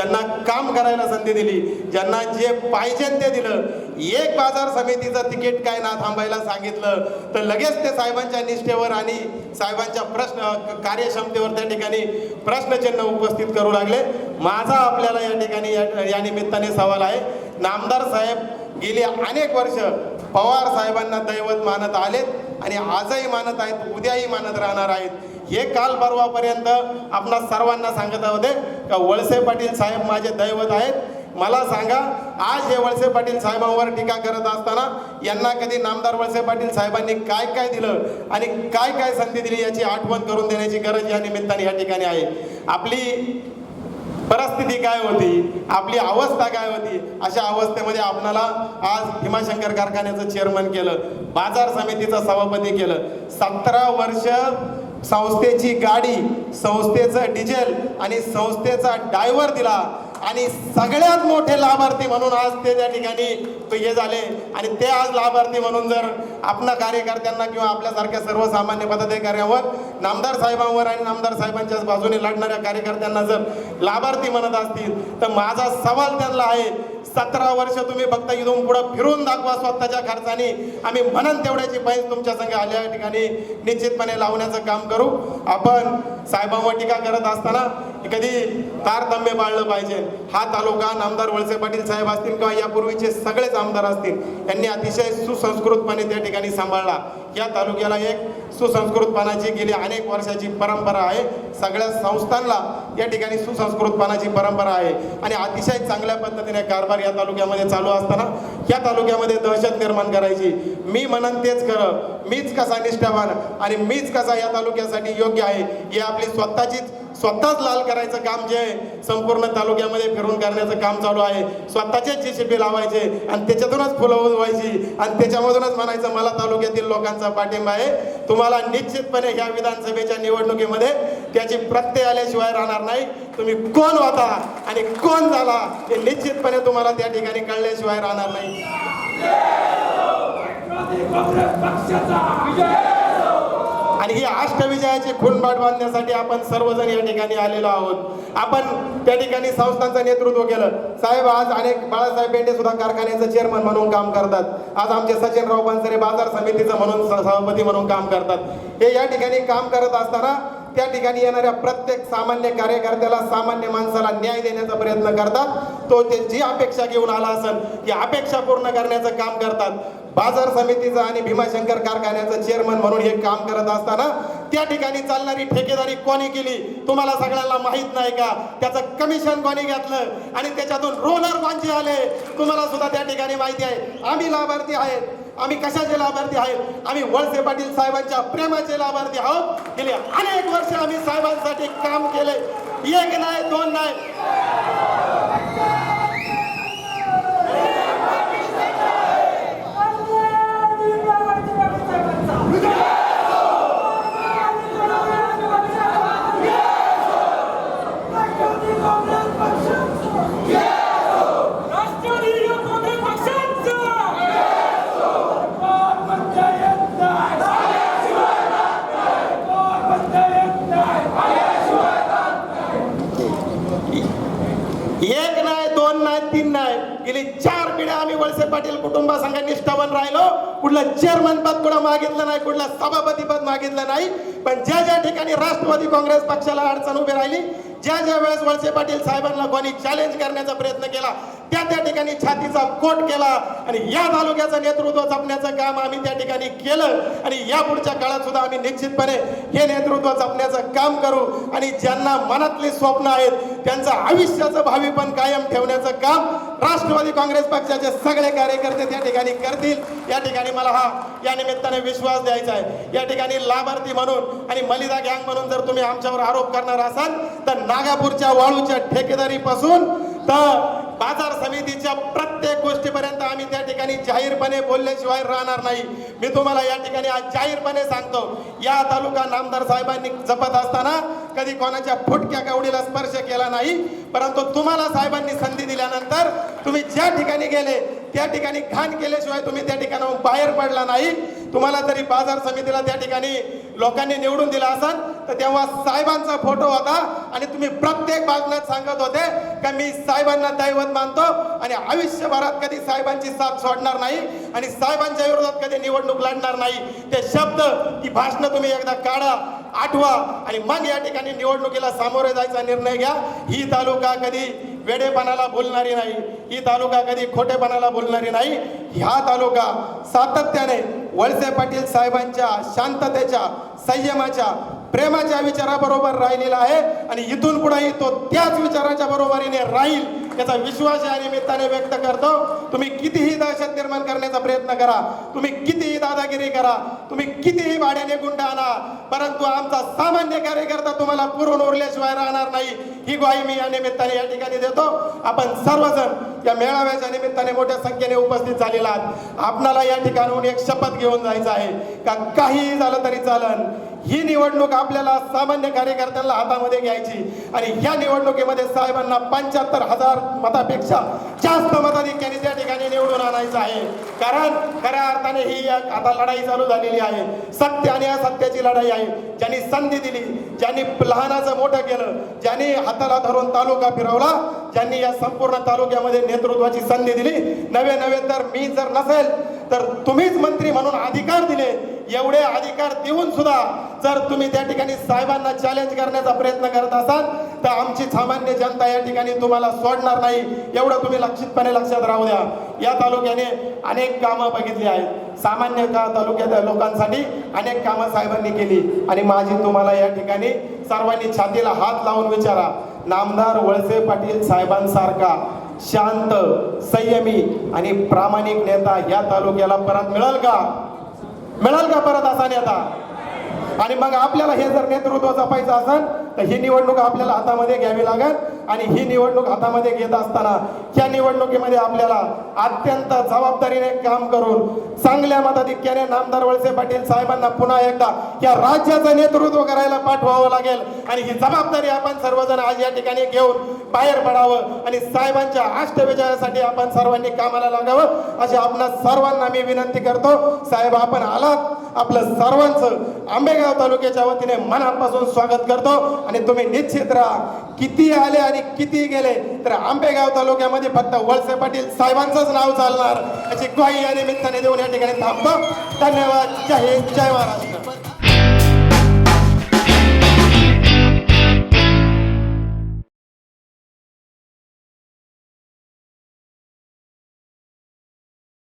ज्यांना काम करायला संधी दिली ज्यांना जे पाहिजे ते दिलं. एक बाजार समितीचं तिकीट काय ना थांबायला सांगितलं तर लगेच ते साहेबांच्या निष्ठेवर आणि साहेबांच्या प्रश्न कार्यक्षमतेवर त्या ठिकाणी प्रश्नचिन्ह उपस्थित करू लागले. माझा आपल्याला या ठिकाणी या या निमित्ताने सवाल आहे. नामदार साहेब गेली अनेक वर्ष पवार साहेबांना दैवत मानत आलेत आणि आजही मानत आहेत उद्याही मानत राहणार आहेत. हे काल परवापर्यंत आपणा सर्वांना सांगत होते का वळसे पाटील साहेब माझे दैवत आहेत. मला सांगा आज हे वळसे पाटील साहेबांवर टीका करत असताना यांना कधी नामदार वळसे पाटील साहेबांनी काय काय दिलं आणि काय काय संधी दिली याची आठवण करून देण्याची गरज या निमित्ताने या ठिकाणी आहे. आपली परिस्थिती काय होती? आपली अवस्था काय होती? अशा अवस्थेमध्ये आपणाला आज भीमाशंकर कारखान्याचं चेअरमन केलं बाजार समितीचं सभापती केलं. सतरा वर्ष संस्थेची गाडी संस्थेचं डिझेल आणि संस्थेचा डायव्हर दिला. आणि सगळ्यात मोठे लाभार्थी म्हणून आज ते त्या ठिकाणी हे झाले. आणि ते आज लाभार्थी म्हणून जर आपल्या कार्यकर्त्यांना किंवा आपल्यासारख्या सर्वसामान्य पदाधिकाऱ्यांवर नामदार साहेबांवर आणि नामदार साहेबांच्याच बाजूने लढणाऱ्या कार्यकर्त्यांना जर लाभार्थी म्हणत असतील तर माझा सवाल त्यांना आहे सतरा वर्ष तुम्ही फक्त इथून पुढं फिरून दाखवा स्वतःच्या खर्चाने. आम्ही म्हणन तेवढ्याची बहीण तुमच्या संघ आल्या ठिकाणी निश्चितपणे लावण्याचं काम करू. आपण साहेबांवर टीका करत असताना कधी तारतम्य बाळलं पाहिजे. हा तालुका नामदार वळसे पाटील साहेब असतील किंवा यापूर्वीचे सगळेच आमदार असतील यांनी अतिशय सुसंस्कृतपणे त्या ठिकाणी सांभाळला. या तालुक्याला एक सुसंस्कृतपणाची गेली अनेक वर्षाची परंपरा आहे. सगळ्या संस्थांना या ठिकाणी सुसंस्कृतपणाची परंपरा आहे. आणि अतिशय चांगल्या पद्धतीने कारभार या तालुक्यामध्ये चालू असताना या तालुक्यामध्ये दहशत निर्माण करायची. मी म्हणन तेच खरं. मीच कसा निष्ठावान आणि मीच कसा या तालुक्यासाठी योग्य आहे ही आपली स्वतःचीच स्वतःच लाल करायचं काम जे आहे संपूर्ण तालुक्यामध्ये फिरून करण्याचं काम चालू आहे. स्वतःचे जे जेसीबी लावायचे आणि त्याच्यातूनच फुलं उजवायची आणि त्याच्यामधूनच म्हणायचं मला तालुक्यातील लोकांचा पाठिंबा आहे. तुम्हाला निश्चितपणे ह्या विधानसभेच्या निवडणुकीमध्ये त्याची प्रत्यय आल्याशिवाय राहणार नाही. तुम्ही कोण होता आणि कोण झाला हे निश्चितपणे तुम्हाला त्या ठिकाणी कळल्याशिवाय राहणार नाही. आणि ही अष्टविजयाची खूनबाट बांधण्यासाठी आपण सर्वजण या ठिकाणी आलेलो आहोत. आपण त्या ठिकाणी संस्थांचं नेतृत्व केलं. साहेब आज अनेक बाळासाहेब बेंडे सुद्धा कारखान्याचं चेअरमन म्हणून काम करतात. आज आमचे सचिनराव बनसरे बाजार समितीचं म्हणून सभापती म्हणून काम करतात. हे या ठिकाणी काम करत असताना त्या ठिकाणी येणाऱ्या प्रत्येक सामान्य कार्यकर्त्याला सामान्य माणसाला न्याय देण्याचा प्रयत्न करतात. तो ते जी अपेक्षा घेऊन आला असेल ती अपेक्षा पूर्ण करण्याचं काम करतात. बाजार समितीचं आणि भीमाशंकर कारखान्याचं चेअरमन म्हणून हे काम करत असताना त्या ठिकाणी चालणारी ठेकेदारी कोणी केली? तुम्हाला सगळ्यांना माहीत नाही का? त्याचं कमिशन कोणी घेतलं? आणि त्याच्यातून रोलर कोणचे आले? तुम्हाला सुद्धा त्या ठिकाणी माहिती आहे. आम्ही लाभार्थी आहेत. आम्ही कशाचे लाभार्थी आहेत? आम्ही वळसे पाटील साहेबांच्या प्रेमाचे लाभार्थी आहोत. गेले अनेक वर्ष आम्ही साहेबांसाठी काम केले. एक नाही दोन नाही. तीन नाही. गेली चार पिढ्या आम्ही वळसे पाटील कुटुंबासंघ निष्ठावन राहिलो. कुठलं चेअरमन पद कुठं मागितलं नाही कुठलं सभापती पद मागितलं नाही. पण ज्या ज्या ठिकाणी राष्ट्रवादी काँग्रेस पक्षाला अडचण उभी राहिली ज्या ज्या वेळेस वळसे पाटील साहेबांना कोणी चॅलेंज करण्याचा प्रयत्न केला त्या त्या ठिकाणी छातीचा कोट केला आणि या तालुक्याचं नेतृत्व जपण्याचं काम आम्ही त्या ठिकाणी केलं. आणि या पुढच्या काळात सुद्धा आम्ही निश्चितपणे हे नेतृत्व जपण्याचं काम करू. आणि ज्यांना मनातली स्वप्न आहेत त्यांचं आयुष्याचं भावी पण कायम ठेवण्याचं काम राष्ट्रवादी काँग्रेस पक्षाचे सगळे कार्यकर्ते त्या ठिकाणी करतील. या ठिकाणी मला हा या निमित्ताने विश्वास द्यायचा आहे. या ठिकाणी लाभार्थी म्हणून आणि मलिदा गँग म्हणून जर तुम्ही आमच्यावर आरोप करणार असाल तर नागापूरच्या वाळूच्या ठेकेदारीपासून तर बाजार समितीच्या प्रत्येक गोष्टीपर्यंत आम्ही त्या ठिकाणी जाहीरपणे बोलल्याशिवाय राहणार नाही. मी तुम्हाला या ठिकाणी आज जाहीरपणे सांगतो या तालुका नामदार साहेबांनी जपत असताना कधी कोणाच्या फुटक्या कवडीला स्पर्श केला नाही परंतु तुम्हाला साहेबांनी संधी दिल्यानंतर तुम्ही ज्या ठिकाणी गेले त्या ठिकाणी घाण केल्याशिवाय तुम्ही त्या ठिकाणाहून बाहेर पडला नाही. तुम्हाला तरी बाजार समितीला त्या ठिकाणी लोकांनी निवडून दिला असाल तर तेव्हा साहेबांचा फोटो होता आणि तुम्ही प्रत्येक बाजूला सांगत होते का मी साहेबांना दैवत मानतो आणि आयुष्यभरात कधी साहेबांची साथ सोडणार नाही आणि साहेबांच्या विरोधात कधी निवडणूक लढणार नाही. ते शब्द ती भाषणं तुम्ही एकदा काढा आठवा आणि मग या ठिकाणी निवडणुकीला सामोरे जायचा निर्णय घ्या. ही तालुका कधी वेडेपणाला बोलणारी नाही. ही तालुका कधी खोटेपणाला बोलणारी नाही. ह्या तालुका सातत्याने वळसे पाटील साहेबांच्या शांततेच्या संयमाच्या प्रेमाच्या विचाराबरोबर राहिलेला आहे आणि इथून पुढेही तो त्याच विचाराच्या बरोबरीने राहील याचा विश्वास या निमित्ताने व्यक्त करतो. तुम्ही कितीही दहशत निर्माण करण्याचा प्रयत्न करा. तुम्ही कितीही दादागिरी करा. तुम्ही कितीही भाड्याने गुंड आणा. परंतु आमचा सामान्य कार्यकर्ता तुम्हाला पुरून उरल्याशिवाय राहणार नाही. ही ग्वाही मी या निमित्ताने या ठिकाणी देतो. आपण सर्वजण या मेळाव्याच्या निमित्ताने मोठ्या संख्येने उपस्थित झालेला आहात. आपणाला या ठिकाणाहून एक शपथ घेऊन जायचं आहे. का काहीही झालं तरी चालन. ही निवडणूक आपल्याला सामान्य कार्यकर्त्यांना हातामध्ये घ्यायची. आणि ह्या निवडणुकीमध्ये साहेबांना पंच्याहत्तर हजार मतापेक्षा जास्त मताधिक्याने त्या ठिकाणी निवडून आणायचं आहे. कारण खऱ्या अर्थाने ही एक आता लढाई चालू झालेली आहे. सत्य आणि असत्याची लढाई आहे. ज्यांनी संधी दिली ज्यांनी लहानाचं मोठं केलं ज्यांनी हाताला धरून तालुका फिरवला ज्यांनी या संपूर्ण तालुक्यामध्ये नेतृत्वाची संधी दिली नवे नवे तर मी जर नसेल तर तुम्हीच मंत्री म्हणून अधिकार दिले एवढे अधिकार देऊन सुद्धा जर तुम्ही त्या ठिकाणी साहेबांना चॅलेंज करण्याचा प्रयत्न करत असाल तर आमची सामान्य जनता या ठिकाणी तुम्हाला सोडणार नाही. एवढं तुम्ही लक्षितपणे लक्षात राहू द्या. या तालुक्याने अनेक कामं बघितली आहेत. सामान्य का तालुक्याच्या लोकांसाठी अनेक कामं साहेबांनी केली. आणि माझी तुम्हाला या ठिकाणी सर्वांनी छातीला हात लावून विचारा. नामदार वळसे पाटील साहेबांसारखा शांत संयमी आणि प्रामाणिक नेता या तालुक्याला परत मिळेल का? मिळेल का परत असा नेता? आणि मग आपल्याला हे जर नेतृत्व जपायचं असेल तर ही निवडणूक आपल्याला हातामध्ये घ्यावी लागेल. आणि ही निवडणूक हातामध्ये घेत असताना या निवडणुकीमध्ये आपल्याला अत्यंत जबाबदारीने काम करून चांगल्या मताधिक्याने नामदार वळसे पाटील साहेबांना पुन्हा एकदा या राज्याचं नेतृत्व करायला पाठवावं लागेल. आणि ही जबाबदारी आपण सर्वजण आज या ठिकाणी घेऊन बाहेर पडावं आणि साहेबांच्या अष्टविजयासाठी आपण सर्वांनी कामाला लागावं अशी आपणा सर्वांना मी विनंती करतो. साहेब आपण आलात. आपलं सर्वांचं आंबेगाव तालुक्याच्या वतीने मनापासून स्वागत करतो. आणि तुम्ही निश्चित राहा किती आले आणि किती गेले तर आंबेगाव तालुक्यामध्ये फक्त वळसे पाटील साहेबांचंच नाव चालणार. याची ग्वाही या निमित्ताने देऊन या ठिकाणी थांबतो. धन्यवाद. जय हिंद. जय महाराष्ट्र.